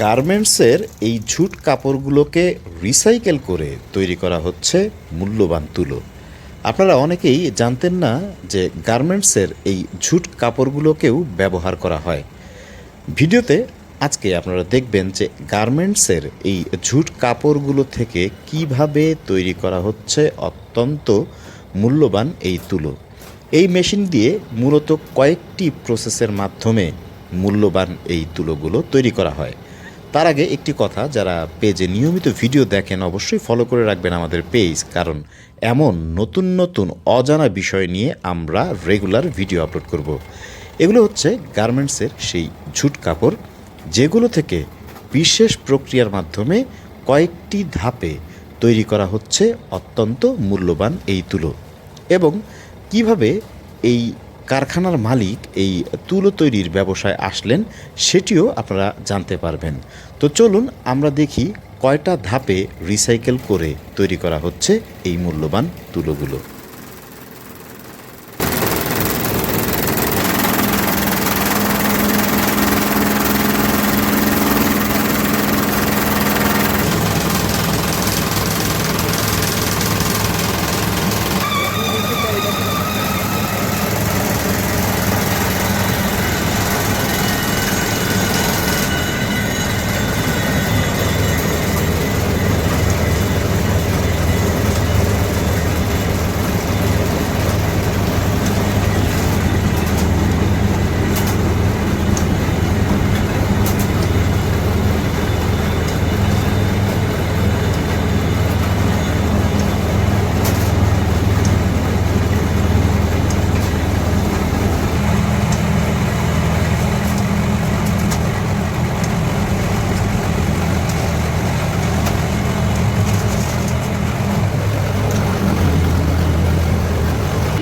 গার্মেন্টসের এই ঝুট কাপড়গুলোকে রিসাইকেল করে তৈরি করা হচ্ছে মূল্যবান তুলো। আপনারা অনেকেই জানতেন না যে গার্মেন্টসের এই ঝুট কাপড়গুলোকেও ব্যবহার করা হয়। ভিডিওতে আজকে আপনারা দেখবেন যে গার্মেন্টসের এই ঝুট কাপড়গুলো থেকে কীভাবে তৈরি করা হচ্ছে অত্যন্ত মূল্যবান এই তুলো। এই মেশিন দিয়ে মূলত কয়েকটি প্রসেসের মাধ্যমে মূল্যবান এই তুলোগুলো তৈরি করা হয়। তার আগে একটি কথা, যারা পেজে নিয়মিত ভিডিও দেখেন অবশ্যই ফলো করে রাখবেন আমাদের পেজ কারণ এমন নতুন নতুন অজানা বিষয় নিয়ে আমরা রেগুলার ভিডিও আপলোড করব। এগুলো হচ্ছে গার্মেন্টসের সেই ঝুট কাপড়, যেগুলো থেকে বিশেষ প্রক্রিয়ার মাধ্যমে কয়েকটি ধাপে তৈরি করা হচ্ছে অত্যন্ত মূল্যবান এই তুলো। এবং কীভাবে এই কারখানার মালিক এই তুলো তৈরির ব্যবসায় আসলেন, সেটিও আপনারা জানতে পারবেন। তো চলুন আমরা দেখি কয়টা ধাপে রিসাইকেল করে তৈরি করা হচ্ছে এই মূল্যবান তুলোগুলো।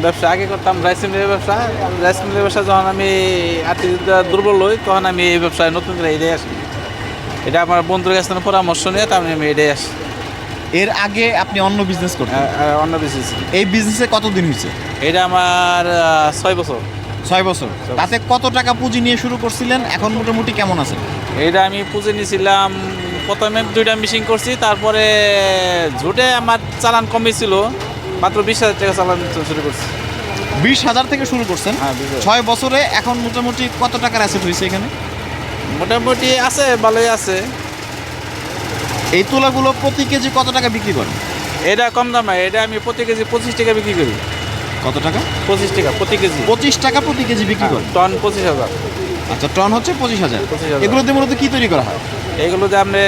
ব্যবসা আগে করতাম রাইস মিলের ব্যবসা। রাইস মিলের ব্যবসা যখন আমি আর্থিক দুর্বল হই তখন আমি এই ব্যবসায় নতুন করে এটাই আসি। এটা আমার বন্ধুর কাছ থেকে পরামর্শ নিয়ে তার আমি এটাই আসি। এর আগে আপনি অন্য বিজনেস করতেন? আর- আর অন্য বিজনেস এই বিজনেসে কতদিন হয়েছে? এটা আমার ছয় বছর। ছয় বছর। তাতে কত টাকা পুঁজি নিয়ে শুরু করছিলেন? এখন মোটামুটি কেমন আছেন এটা আমি পুঁজি নিয়েছিলাম প্রথমে দুইটা মেশিন করছি তারপরে ঝুটে আমার চালান কমেছিল মাত্র বিশ হাজার টাকা চালান শুরু করছি। বিশ হাজার থেকে শুরু করছেন? হ্যাঁ, ছয় বছরে এখন মোটামুটি কত টাকার অ্যাসেট হয়েছে এখানে? মোটামুটি আছে ভালোই আছে। এই তুলাগুলো প্রতি কেজি কত টাকা বিক্রি করেন? এটা কম দামে এটা আমি প্রতি কেজি পঁচিশ টাকা বিক্রি করি। কত টাকা? পঁচিশ টাকা প্রতি কেজি। পঁচিশ টাকা প্রতি কেজি বিক্রি করেন। টন পঁচিশ হাজার। আচ্ছা টন হচ্ছে পঁচিশ হাজার। 25,000 এগুলোতে মূলত কী তৈরি করা হয়? এইগুলোতে আপনি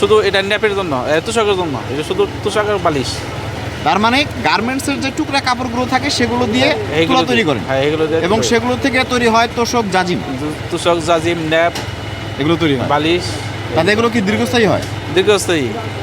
শুধু এটা ন্যাপের জন্য তুষাকের জন্য এটা শুধু তুষাকের বালিশ। তার মানে গার্মেন্টসের যে টুকরা কাপড়গুলো থাকে সেগুলো দিয়ে এগুলো তুলা তৈরি করেন। হ্যাঁ এগুলো দিয়ে এবং সেগুলো থেকে তৈরি হয় তোষক জাজিম। তোষক জাজিম ন্যাপ এগুলো তৈরি হয়। বালিশ। তাতে এগুলো কি দীর্ঘস্থায়ী হয়? দীর্ঘস্থায়ী।